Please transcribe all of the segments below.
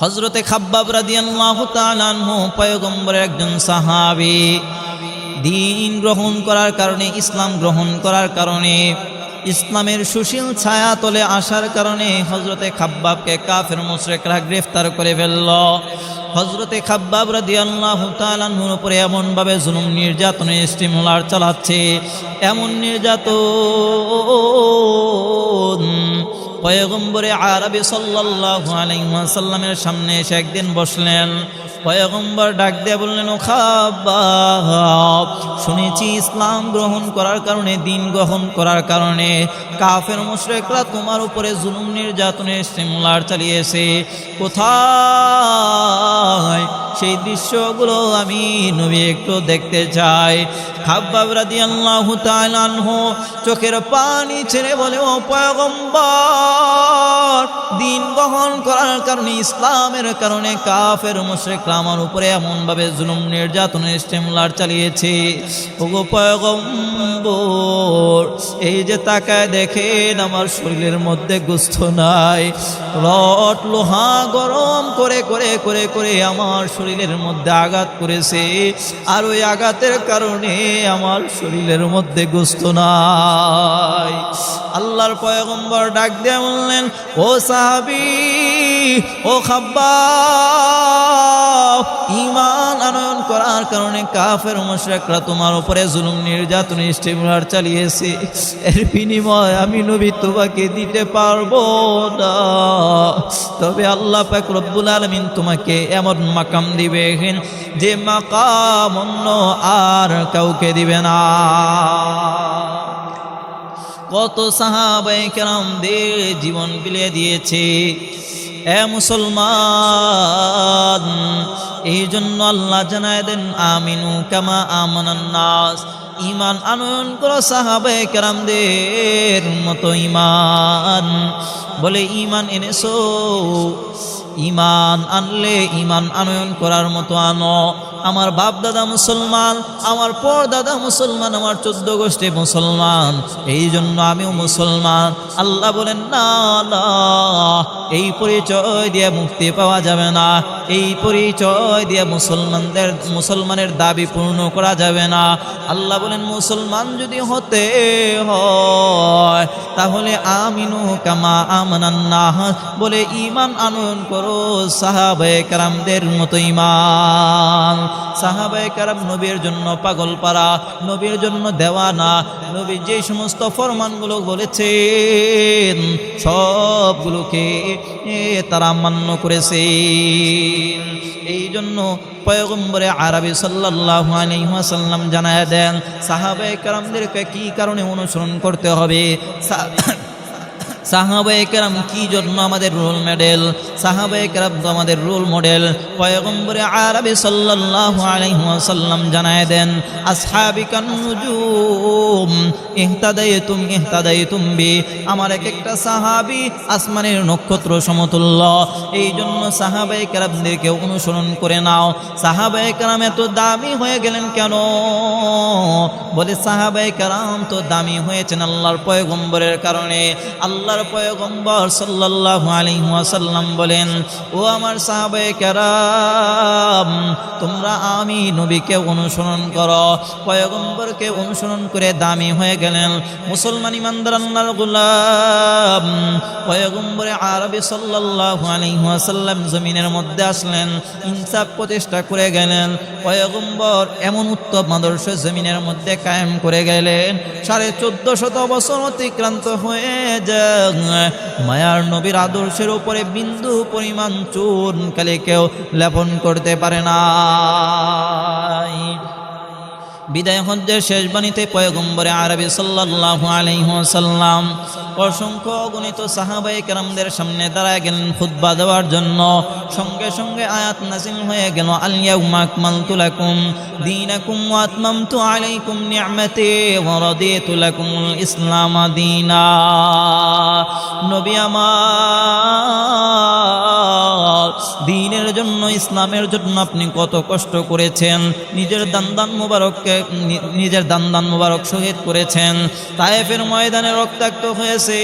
হজরতে খাব্বাব রাদিয়াল্লাহু পয়গম্বরের একজন সাহাবী দিন গ্রহণ করার কারণে, ইসলাম গ্রহণ করার কারণে, ইসলামের সুশীল ছায়া তলে আসার কারণে হজরতে খাব্বাবকে কাফের মুশরিকরা গ্রেফতার করে ফেলল। হজরতে খাব্বাব রাদিয়াল্লাহু উপরে এমনভাবে জুলুম নির্যাতনের স্টিমুলার চালাচ্ছে, এমন নির্যাতন পয়গম্বরে আরবি সাল্লাল্লাহু আলাইহি ওয়াসাল্লামের সামনে এসে একদিন বসলেন। পয়গম্বর ডাক দিয়ে বললেন, ও শুনেছি ইসলাম গ্রহণ করার কারণে, দিন গ্রহণ করার কারণে কাফের মুশরিকরা তোমার উপরে জুলুম নির্যাতনের সিমুলার চালিয়েছে। কোথায় সেই দৃশ্যগুলো আমি নবী একটু দেখতে চাই। খাব্বাব রাদিয়াল্লাহু তাআলা আনহু চোখের পানি ছেড়ে বলে, ও পয়গম্বর, দিন গ্রহণ করার কারণে, ইসলামের কারণে কাফের, মুশরিকরা আমার উপরে এমনভাবে জুলুম নির্যাতনের স্টেমুলার চালিয়েছে। ওগো পয়গম্বর, এই যে তাকায় দেখেন, আমার শরীরের মধ্যে গুস্থ নাই। রট লোহা গরম করে করে করে করে, আমার শরীরের মধ্যে আঘাত করেছে। আর ওই আঘাতের কারণে আমার শরীরের মধ্যে গোস্ত নাই। আল্লাহর পয়গম্বর ডাক দিয়ে বললেন, ও সাহাবি, ও খাব্বা ইমান আনয়ন করার কারণে কাফের মুশরিকরা তোমার উপরে জুলুম, নির্যাতন স্টিমুলার চালিয়েছে। এর বিনিময় আমি নবী তোমাকে দিতে পারব না। তবে আল্লাহ পাক আলামিন তোমাকে এমন মাকাম দিবে যে মাকাম অন্য আর কাউকে দিবে না। কত সাহাবাই কেরামদের জীবন বিলিয়ে দিয়েছে। এ মুসলমান, এই জন্য আল্লাহ জানায় দেন, আমিনু কামা আমানান নাস। ইমান আনয়ন করো সাহাবে কেরামদের মতো ইমান বলে ইমান এনেছো? ইমান আনলে ইমান আনয়ন করার মতো আনো। আমার বাপ দাদা মুসলমান, আমার পর দাদা মুসলমান, আমার চোদ্দ গোষ্ঠী মুসলমান এই জন্য আমিও মুসলমান। আল্লাহ বলেন, না এই পরিচয় দিয়ে মুক্তি পাওয়া যাবে না। এই পরিচয় দিয়ে মুসলমানদের, মুসলমানের দাবি পূর্ণ করা যাবে না। আল্লাহ বলেন, মুসলমান যদি হতে হয়, তাহলে আমিনু কামা আমানান্না বলে ইমান আনয়ন করো সাহাবায়ে কারামদের মতো ইমান সাহাবায়ে কারাম নবীর জন্য পাগল পারা, নবীর জন্য দেওয়ানা, নবী যে সমস্ত ফরমানগুলো বলেছেন, সবগুলোকে তারা মান্য করেছে এই জন্য পয়গম্বরে আরবি সাল্লাল্লাহু আলাইহি ওয়াসাল্লাম জানায় দেন সাহাবায়ে কেরামদেরকে কি কারণে অনুসরণ করতে হবে? সা- সাহাবায়ে কেরাম কি জন্য আমাদের রোল মডেল? সাহাবায়ে কেরাম তো আমাদের রোল মডেল। পয়গম্বরে আরবি সাল্লাল্লাহু আলাইহি ওয়াসাল্লাম জানায় দেন আসহাবিকান নুজুম, ইহতাদাইতুম ইহতাদাইতুম বি। আমার এক একটা সাহাবী আসমানের নক্ষত্র সমতুল্য। এই জন্য সাহাবায়ে কেরামদেরকে অনুসরণ করে নাও। সাহাবায়ে কেরাম এত দামি হয়ে গেলেন কেন? বলে সাহাবায়ে কেরাম তো দামি হয়েছেন আল্লাহর পয়গম্বরের কারণে। আল্লাহর পয়গম্বর সাল্লাল্লাহু আলাইহি ওয়াসাল্লাম বলেন, ও আমার সাহাবায়ে কেরাম, তোমরা আমি নবীকে অনুসরণ করো। পয়গম্বরকে অনুসরণ করে দামি হয়ে গেলেন মুসলমান ইমানদার আল্লাহর গোলাম। পয়গম্বরে আরবি সাল্লাল্লাহু আলাইহি ওয়াসাল্লাম জমিনের মধ্যে আসলেন, ইনসাফ প্রতিষ্ঠা করে গেলেন। পয়গম্বর এমন উত্তম আদর্শ জমিনের মধ্যে কায়েম করে গেলেন। সাড়ে চোদ্দ শত বছর অতিক্রান্ত হয়ে যায়। মায়ার নবীর আদর্শের উপরে বিন্দু পরিমাণ চুন কালে কেউ লেপন করতে পারে না বিদায় হজ্জের শেষ বাণীতে পয়গম্বরে আরবি সাল্লাল্লাহু আলাইহি ওয়াসাল্লাম অসংখ্য অগণিত সাহাবাই কেরামদের সামনে দাঁড়ায় গেলেন খুতবা দেওয়ার জন্য। সঙ্গে সঙ্গে আয়াত নাজিল হয়ে গেল আলিয়াউমা আকমালতু লাকুম দীনাকুম ওয়া আতমামতু আলাইকুম নি'মাতি ওয়া রাদিতু লাকুমুল ইসলাম দীনা। নবী আমার দিনের জন্য, ইসলামের জন্য আপনি কত কষ্ট করেছেন? নিজের দান্দান মুবারককে নিজের দান্দান মুবারক শহীদ করেছেন। তায়েফের ময়দানে রক্তাক্ত হয়েছে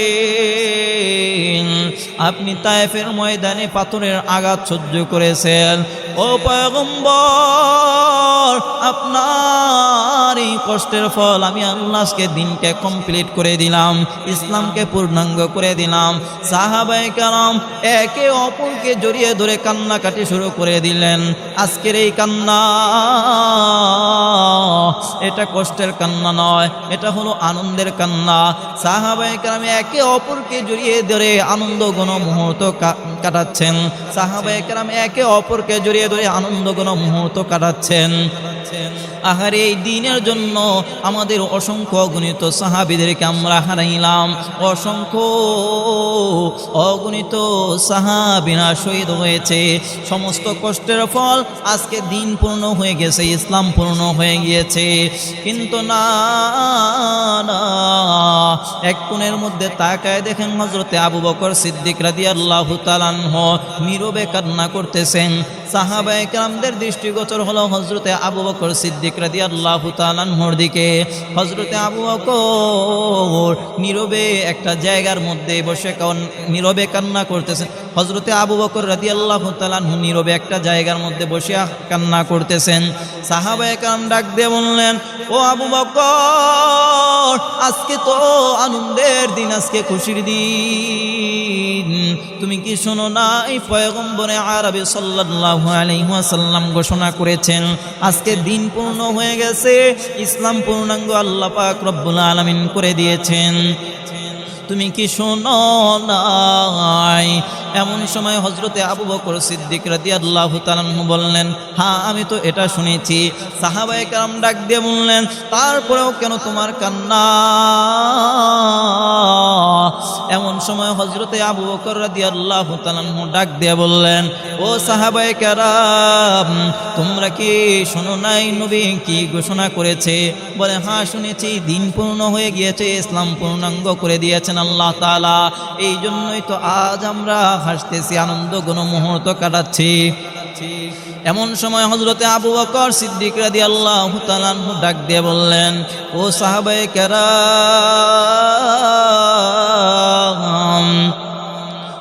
আপনি তায়েফের ময়দানে পাথরের আঘাত সহ্য করেছেন। ও পয়গম্বর আপনার এই কষ্টের ফল আমি আল্লাহকে দিনকে কমপ্লিট করে দিলাম, ইসলামকে পূর্ণাঙ্গ করে দিলাম। সাহাবাই কালাম একে অপরকে জড়িয়ে ধরে কান্নাকাটি শুরু করে দিলেন। আজকের এই কান্না এটা কষ্টের কান্না নয়, এটা হলো আনন্দের কান্না। সাহাবাই কালামে একে অপরকে জড়িয়ে ধরে আনন্দ ঘন মুহূর্ত কাটাচ্ছেন। সাহাবাই কালাম একে অপরকে জড়িয়ে ধরে আনন্দ ঘন মুহূর্ত কাটাচ্ছেন। আহারে, এই দিনের জন্য আমাদের অসংখ্য অগণিত সাহাবিদেরকে আমরা হারাইলাম। অসংখ্য অগণিত সাহাবিনা শহীদ হয়েছে। সমস্ত কষ্টের ফল আজকে দিন পূর্ণ হয়ে গেছে, ইসলাম পূর্ণ হয়ে গিয়েছে। কিন্তু না না, এক কোণের মধ্যে তাকায় দেখেন হজরতে আবু বকর সিদ্দিক রাদি আল্লাহ তালানহ নীরবে কান্না করতেছেন। সাহাবায়ে কেরামদের দৃষ্টিগোচর হলো হজরতে আবু বকর সিদ্দিক রাদি আল্লাহ তালানহর দিকে। হজরতে আবু বকর নীরবে একটা জায়গার মধ্যে বসে নীরবে কান্না করতেছেন। হজরতে আবু বকর রাদি নীরবে একটা জায়গার মধ্যে বসে কান্না করতেছেন। সাহাবায়ে কেরাম ডাক দিয়ে বললেন, ও আবু বকর, আজকে তো আনন্দের দিন, আজকে খুশির দিন। তুমি কি শোনো না এই পয়গম্বরে আরবি সাল্লাল্লাহু আলাইহি ওয়াসাল্লাম ঘোষণা করেছেন, আজকে দিন পূর্ণ হয়ে গেছে, ইসলাম পূর্ণাঙ্গ আল্লাহ পাক রব্বুল আলামিন করে দিয়েছেন। তুমি কি শোনো নাই? এমন সময় হজরতে আবু বকর সিদ্দিক রাদি আল্লাহ বললেন হ্যাঁ আমি তো এটা শুনেছি। সাহাবায়ে কারাম ডাক দিয়ে বললেন, তারপরেও কেন তোমার কান্না? এমন সময় হজরতে আবু আল্লাহ ডাক দিয়ে বললেন, ও সাহাবায়ে কারাম, তোমরা কি শোনো নাই নবী কি ঘোষণা করেছে? বলে হ্যাঁ শুনেছি, দিন পূর্ণ হয়ে গিয়েছে, ইসলাম পূর্ণাঙ্গ করে দিয়েছেন আল্লাহ তাআলা। এই জন্যই তো আজ আমরা হাসতেছি, আনন্দ গুণ মুহূর্ত কাটাচ্ছি। এমন সময় হজরতে আবু বকর সিদ্দিক রাদি আল্লাহ ডাক দিয়ে বললেন ও সাহাবায়ে কেরাম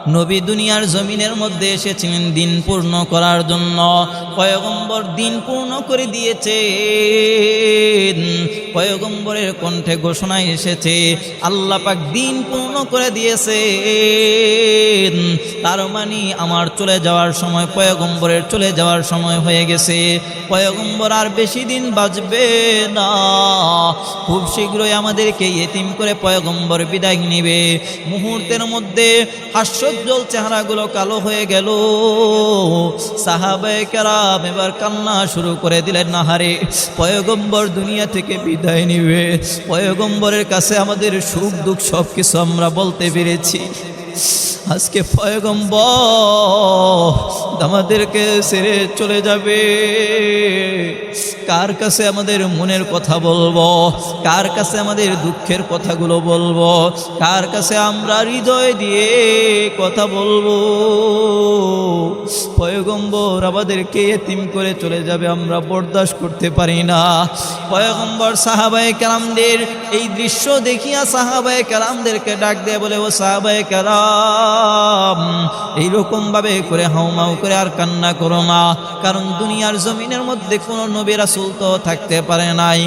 নবী দুনিয়ার জমিনের মধ্যে এসেছিলেন দিন পূর্ণ করার জন্য। পয়গম্বর দিন পূর্ণ করে দিয়েছেন। পয়গম্বরের কণ্ঠে ঘোষণায় এসেছে, আল্লাহ পাক দিন পূর্ণ করে দিয়েছে তার মানে আমার চলে যাওয়ার সময়, পয়গম্বরের চলে যাওয়ার সময় হয়ে গেছে। পয়গম্বর আর বেশি দিন বাঁচবে না। খুব শীঘ্রই আমাদেরকে এতিম করে পয়গম্বর বিদায় নিবে। মুহূর্তের মধ্যে হাস্যোজ্জ্বল চেহারাগুলো কালো হয়ে গেল। সাহাবায়ে কেরাম এবার কান্না শুরু করে দিলেন, নাহারে, পয়গম্বর দুনিয়া থেকে বিদায় নিবে। পয়গম্বরের কাছে আমাদের সুখ দুঃখ সব কিছু আমরা বলতে পেরেছি। আজকে পয়গম্বর আমাদেরকে সেরে চলে যাবে। কার কাছে আমাদের মনের কথা বলব? কার কাছে আমাদের দুঃখের কথাগুলো বলব? কার কাছে আমরা হৃদয় দিয়ে কথা বলব? পয়গম্বর আমাদেরকে এতিম করে চলে যাবে, আমরা বরদাস্ত করতে পারি না। পয়গম্বর সাহাবায়ে কালামদের এই দৃশ্য দেখিয়া সাহাবায় কালামদেরকে ডাক দিয়ে বলে, ও সাহাবায়ে কালাম এইরকম ভাবে করে হাউমাউ করে আর কান্না করো না। কারণ দুনিয়ার জমিনের মধ্যে কোনো নবী রাসূল তো থাকতে পারে নাই।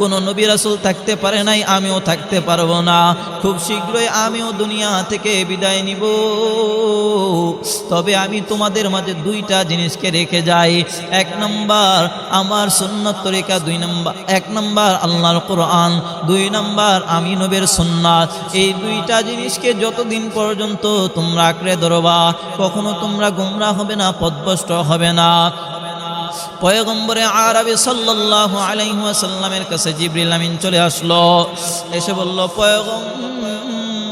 কোনো নবী রাসূল থাকতে পারে নাই, আমিও থাকতে পারব না। খুব শীঘ্রই আমিও দুনিয়া থেকে বিদায় নিব। তবে আমি তোমাদের মাঝে দুইটা জিনিসকে রেখে যাই। এক নম্বর, আমার সুন্নত তরিকা, দুই নম্বর, এক নম্বর আল্লাহর কোরআন, দুই নম্বর আমি নবীর সুন্নাত। এই দুইটা জিনিসকে যতদিন পর্যন্ত তোমরা আঁকড়ে ধরবা, কখনো তোমরা গুমরা হবে না পদভষ্ট হবে না। পয়গম্বরে আরবি সাল্লাহ আলাইহাসাল্লামের কাছে জিবরিল আমিন চলে আসলো। এসে বলল পয়গম্বর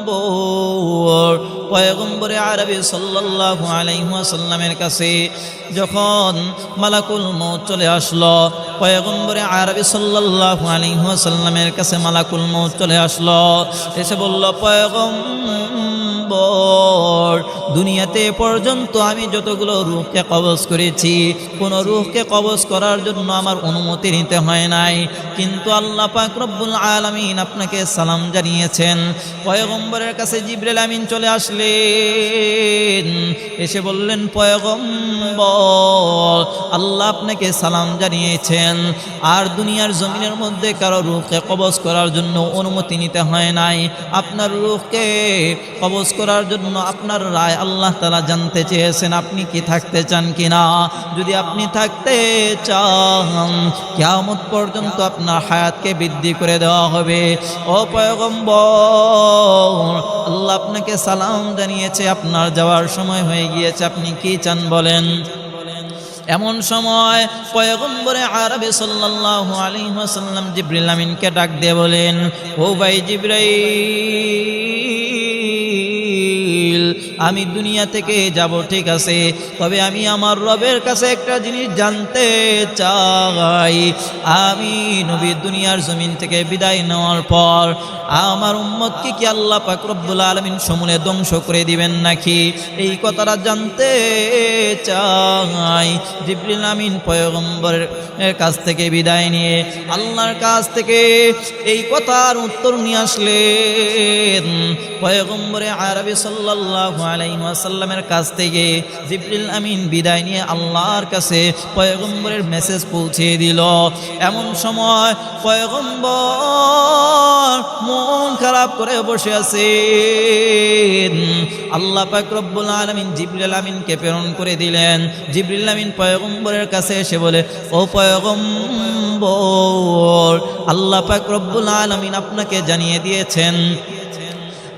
পয়গম্বরে আরবি সাল্লাল্লাহু আলাইহি ওয়াসাল্লামের কাছে যখন মালাকুল মউত চলে আসলো, পয়গম্বরে আরবি সাল্লাল্লাহু আলাইহি ওয়াসাল্লামের কাছে মালাকুল মউত চলে আসলো। এসে বলল, পয়গম্বর, দুনিয়াতে পর্যন্ত আমি যতগুলো রূহকে কবজ করেছি, কোন রূহকে কবজ করার জন্য আমার অনুমতি নিতে হয় নাই। কিন্তু আল্লাহ পাক রব্বুল আলামিন আপনাকে সালাম জানিয়েছেন। পয়গম্বরের কাছে জিব্রাইল আমিন চলে আসলেন এসে বললেন, পয়গম্বর, আল্লাহ আপনাকে সালাম জানিয়েছেন। আর দুনিয়ার জমিনের মধ্যে কারও রূহকে কবজ করার জন্য অনুমতি নিতে হয় নাই। আপনার রুখকে কবজ করার জন্য আপনার রায় আল্লাহ তালা জানতে চেয়েছেন। আপনি কি থাকতে চান কিনা? যদি আপনি থাকতে চান, কেয়ামত পর্যন্ত আপনার হায়াতকে বৃদ্ধি করে দেওয়া হবে। ও আল্লাহ আপনাকে সালাম জানিয়েছে, আপনার যাওয়ার সময় হয়ে গিয়েছে, আপনি কি চান বলেন? এমন সময় পয়গম্বরে আরবি সাল্লাল্লাহু আলাইহি ওয়াসাল্লাম জিবরিল আমিনকে ডাক দিয়ে বলেন, ও ভাই জিব্রাইল আমি দুনিয়া থেকে যাব, ঠিক আছে? তবে আমি আমার রবের কাছে একটা জিনিস জানতে চাই। আমি নবী দুনিয়ার জমিন থেকে বিদায় নেওয়ার পর আমার উম্মতকে কি আল্লাহ পাক রব্বুল আলামিন সমূলে ধ্বংস করে দিবেন নাকি? এই কথাটা জানতে চাই। জিবরিল আমিন পয়গম্বরের কাছ থেকে বিদায় নিয়ে আল্লাহর কাছ থেকে এই কথার উত্তর নিয়ে আসলেন। পয়গম্বরে আরবি সাল্লাল্লাহু আলাইহি ওয়াসাল্লামের কাছ থেকে জিবরিল আমিন বিদায় নিয়ে আল্লাহর কাছে পয়গম্বরের মেসেজ পৌঁছে দিল। এমন সময় পয়গম্বর মন খারাপ করে বসে আছেন। আল্লাহ পাক রব্বুল আলামিন জিবরিল আমিনকে প্রেরণ করে দিলেন। জিবরিল আমিন পয়গম্বরের কাছে এসে বলে, ও পয়গম্বর, আল্লাহ পাক রব্বুল আলামিন আপনাকে জানিয়ে দিয়েছেন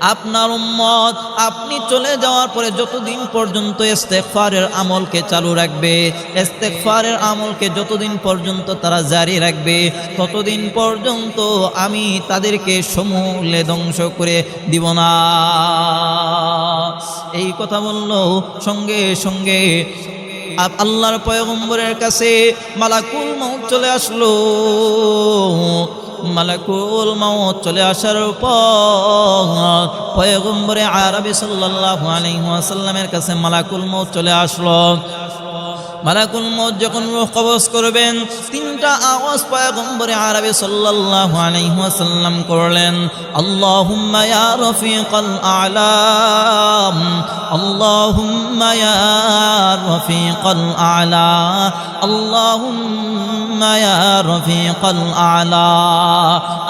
আপনার উম্মত, আপনি চলে যাওয়ার পরে যতদিন পর্যন্ত ইস্তেগফারের আমলকে চালু রাখবে, ইস্তেগফারের আমলকে যতদিন পর্যন্ত তারা জারি রাখবে, ততদিন পর্যন্ত আমি তাদেরকে সমূলে ধ্বংস করে দিব না। এই কথা বলল সঙ্গে সঙ্গে আল্লাহর পয়গম্বরের কাছে মালাকুল মৌত চলে আসলো। মালাকুল মাউত চলে আসার পর পয়গম্বরে আরবি সাল্লাল্লাহু আলাইহি ওয়াসাল্লামের কাছে মালাকুল মৌত চলে আসলো। মালাকুল মৌত যখন কবজ করবেন, তিনটা আওয়াজ পয়গম্বরে আরবি সাল্লাল্লাহু আলাইহি ওয়াসাল্লাম করলেন, আল্লাহুম্মা ইয়া রফিকাল আলাম, আল্লাহুম্মা ইয়া রফিকাল আলা, আল্লাহুম্মা ইয়া রফিকাল আলা,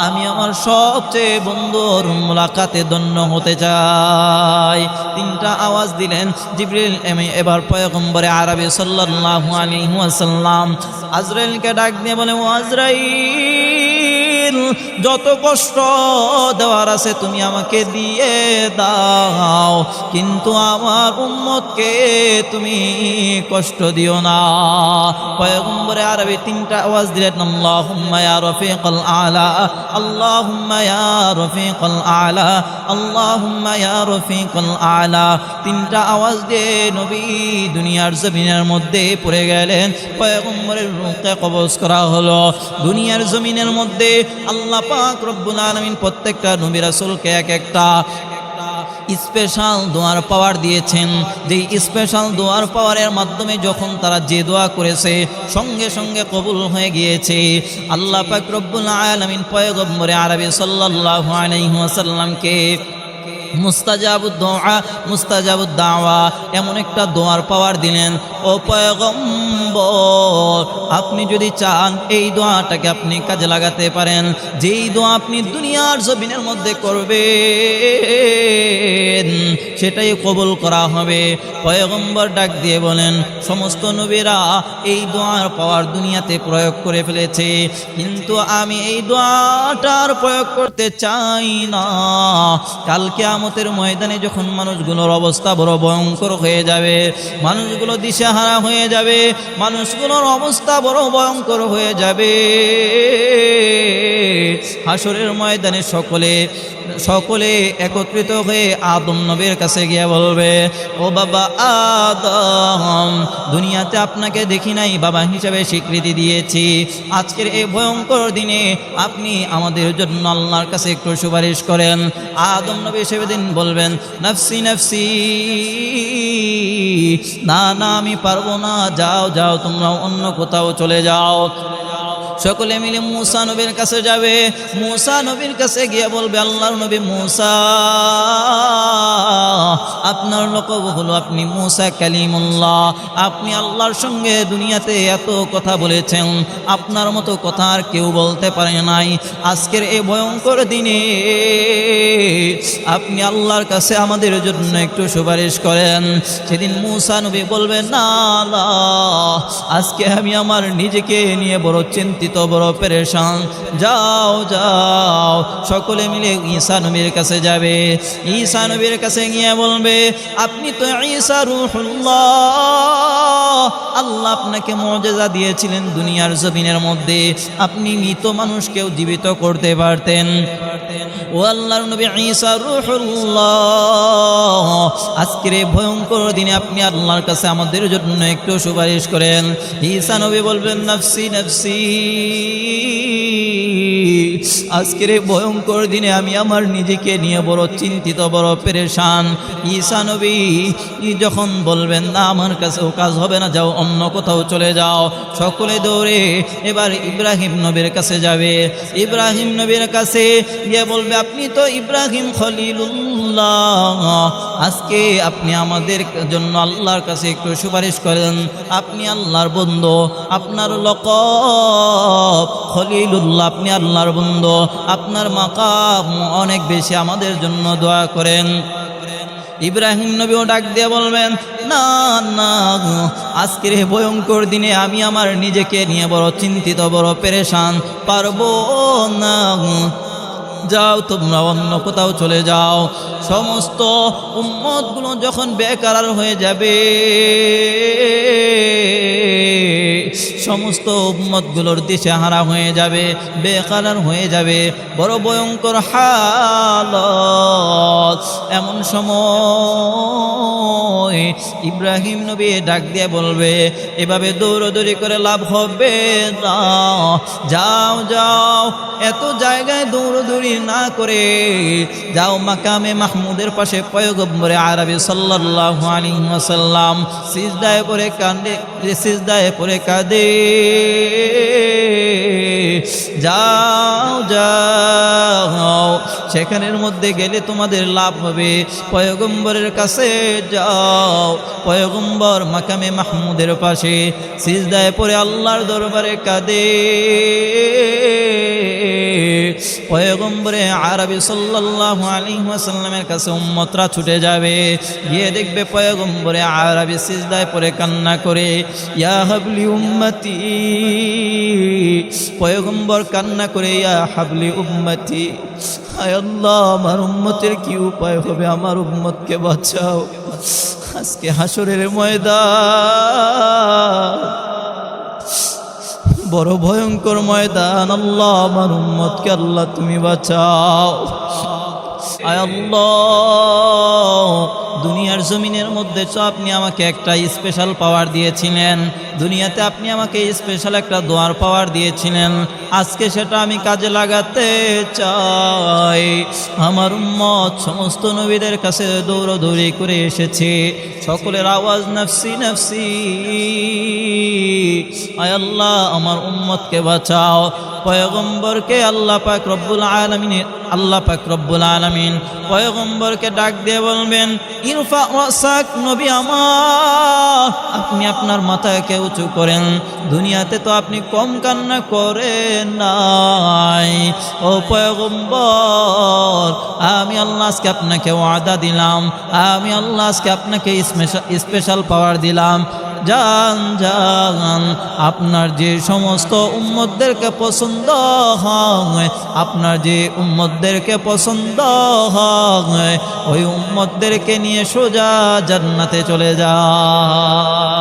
আমি আমার সবচেয়ে বন্ধুর মুলাকাতে ধন্য হতে চাই। তিনটা আওয়াজ দিলেন জিবরিল এবার পয়গম্বরে আরবে সাল্লাল্লাহু আলাইহি ওয়াসাল্লাম। আজরাইলকে ডাক দিয়ে বলে ও আজরাইল! যত কষ্ট দেওয়ার আছে তুমি আমাকে দিয়ে দাও। কিন্তু আমার উম্মতকে তুমি কষ্ট দিও না। পয়গম্বরে আরবি তিনটা আওয়াজ দিলেন, আল্লাহুম্মা ইয়া রফিকাল আলা আল্লাহ ইয়া রফিকাল আলা আল্লাহ ইয়া রফিকাল আলা। তিনটা আওয়াজ দিয়ে নবী দুনিয়ার জমিনের মধ্যে পড়ে গেলেন। পয়গম্বরের রূপকে কবজ করা হলো। দুনিয়ার জমিনের মধ্যে আল্লাহ পাক রব্বুল আলামিন প্রত্যেকটা নবী রাসুলকে এক একটা স্পেশাল দোয়ার পাওয়ার দিয়েছেন। যে স্পেশাল দোয়ার পাওয়ারের মাধ্যমে যখন তারা যে দোয়া করেছে, সঙ্গে সঙ্গে কবুল হয়ে গিয়েছে। আল্লাহ পাক রব্বুল আলামিন পয়গম্বরে আরবি সাল্লাল্লাহু আলাইহি ওয়াসাল্লামকে মুস্তাজাবুদ দোয়া মুস্তাজাবুদ দাওয়া এমন একটা দোয়ার পাওয়ার দিলেন। ও পয়গম্বর, আপনি যদি চান এই দোয়াটাকে আপনি কাজে লাগাতে পারেন। যেই দোয়া আপনি দুনিয়ার জমিনের মধ্যে করবেন, সেটাই কবুল করা হবে। পয়গম্বর ডাক দিয়ে বলেন, সমস্ত নবীরা এই দোয়ার পাওয়ার দুনিয়াতে প্রয়োগ করে ফেলেছে। কিন্তু আমি এই দোয়াটার প্রয়োগ করতে চাই না। কালকে কেয়ামতের ময়দানে যখন মানুষগুলোর অবস্থা বড় ভয়ঙ্কর হয়ে যাবে, মানুষগুলো দিশেহারা হয়ে যাবে, মানুষগুলোর অবস্থা বড় ভয়ঙ্কর হয়ে যাবে। হাসরের ময়দানে সকলে সকলে একত্রিত হয়ে আদম নবীর কাছে গিয়ে বলবে, ও বাবা আদম, দুনিয়াতে আপনাকে দেখি নাই, বাবা হিসাবে স্বীকৃতি দিয়েছি। আজকের এই ভয়ঙ্কর দিনে আপনি আমাদের জন্য আল্লাহর কাছে একটু সুপারিশ করেন। আদম নবী সেদিন বলবেন, নফসি নফসি, না না, আমি পারব না, যাও যাও তোমরা অন্য কোথাও চলে যাও। সকলে মিলে মুসা নবীর কাছে যাবে। মুসা নবীর কাছে গিয়ে বলবে আল্লাহর নবী মুসা আপনার লকব হলো আপনি মুসা কালিমুল্লাহ। আপনি আল্লাহর সঙ্গে দুনিয়াতে এত কথা বলেছেন আপনার মতো কথা আর কেউ বলতে পারে নাই। আজকের এই ভয়ঙ্কর দিনে আপনি আল্লাহর কাছে আমাদের জন্য একটু সুপারিশ করেন। সেদিন মুসা নবী বলবেন না, আজকে আমি আমার নিজেকে নিয়ে বড় চিন্তিত বড় পেরেশান। যাও যাও, সকলে মিলে ঈসা নবীর কাছে যাবে। ঈশা নবীর কাছে গিয়ে বলবে, আপনি তো ঈশা রুহুল্লাহ। আল্লাহ আপনাকে মর্যাদা দিয়েছিলেন দুনিয়ার জমিনের মধ্যে। আপনি মৃত মানুষকেও জীবিত করতে পারতেন। ও আল্লাহর নবী আজকের এই ভয়ঙ্কর দিনে আপনি আল্লাহর কাছে আমাদের জন্য একটু সুপারিশ করেন। ঈসা নবী বলবেন, নফসি নফসি, আজকের এই ভয়ঙ্কর দিনে আমি আমার নিজেকে নিয়ে বড় চিন্তিত, বড় পেরেশান। ঈসা নবী যখন বলবেন, না, আমার কাছেও কাজ হবে না যাও, অন্য কোথাও চলে যাও। সকলে দৌড়ে এবার ইব্রাহিম নবীর কাছে যাবে। ইব্রাহিম নবীর কাছে গিয়ে বলবে, আপনি তো ইব্রাহিম খলিলুল্লাহ। আজকে আপনি আমাদের জন্য আল্লাহর কাছে একটু সুপারিশ করেন। আপনি আল্লাহর বন্ধু, আপনার লক খলিলুল্লাহ, আপনি আল্লাহর বন্ধু। আপনার মাকাম অনেক বেশি আমাদের জন্য দোয়া করেন। ইব্রাহিম নবীও ডাক দিয়ে বলবেন, না না আজকের এই ভয়ঙ্কর দিনে আমি আমার নিজেকে নিয়ে বড় চিন্তিত, বড় পেরেশান, পারব না যাও, তোমরা অন্য কোথাও চলে যাও। সমস্ত উম্মতগুলো যখন বেকার হয়ে যাবে, সমস্ত উম্মতগুলোর দিশে হারা হয়ে যাবে, বেকার হয়ে যাবে। বড় ভয়ঙ্কর হালত। এমন সময় ইব্রাহিম নবী ডাক দিয়ে বলবে, এভাবে দৌড়দৌড়ি করে লাভ হবে না। যাও যাও, এত জায়গায় দৌড়দৌড়ি না করে, যাও মাকামে মাহমুদের পাশে পয়গম্বরে আরবি সাল্লাল্লাহু আলাইহি ওয়াসাল্লাম সিজদায় পরে কান্দে সিজদায় পরে কাঁদে। যাও যাও, সেখানের মধ্যে গেলে তোমাদের লাভ হবে। পয়গম্বরের কাছে যাও, পয়গম্বর মাকামে মাহমুদের পাশে সিজদায় পরে আল্লাহর দরবারে কাঁদে। পয়গম্বরে আরবি সাল্লাল্লাহু আলাইহি ওয়াসাল্লামের কাছে উম্মতরা ছুটে যাবে। গিয়ে দেখবে পয়গম্বরে আরবি সিজদায় পরে কান্না করে, ইয়া হাবলি উম্মতি। পয়গম্বর কান্না করে, ইয়া হাবলি উম্মতি। হায় আল্লাহ, আমার উম্মতের কি উপায় হবে? আমার উম্মতকে বাঁচাও। আজকে হাসরের ময়দান। বড় ভয়ঙ্কর ময়দান আল্লাহ আমার উম্মতকে আল্লাহ তুমি বাঁচাও। আয় আল্লাহ। দুনিয়ার জমিনের মধ্যে তো আপনি আমাকে একটা স্পেশাল পাওয়ার দিয়েছিলেন। দুনিয়াতে আপনি আমাকে স্পেশাল একটা দোয়ার পাওয়ার দিয়েছিলেন। আজকে সেটা আমি কাজে লাগাতে চাই। আমার উম্মত সমস্ত নবীদের কাছে দৌড়দৌড়ি করে এসেছে। সকলের আওয়াজ নফসি নফসি। আয় আল্লাহ, আমার উম্মতকে বাঁচাও। পয়গম্বরকে আল্লাহ পাক রব্বুল আলমিন, আল্লাহ পাক রব্বুল আলমিন পয়গম্বরকে ডাক দিয়ে বলবেন, ইরফা ওয়াসাক নবী আমার, আপনি আপনার মাথাকে উঁচু করেন। দুনিয়াতে তো আপনি কম কান্না করেন নাই। ও পয়গম্বর, আমি আল্লাহ আজকে আপনাকে ওয়াদা দিলাম, আমি আল্লাহ আজকে আপনাকে স্পেশাল পাওয়ার দিলাম। যান যান আপনার যে সমস্ত উম্মতদেরকে পছন্দ হয়, আপনার যে উম্মতদেরকে পছন্দ হয়, ওই উম্মতদেরকে নিয়ে সোজা জান্নাতে চলে যায়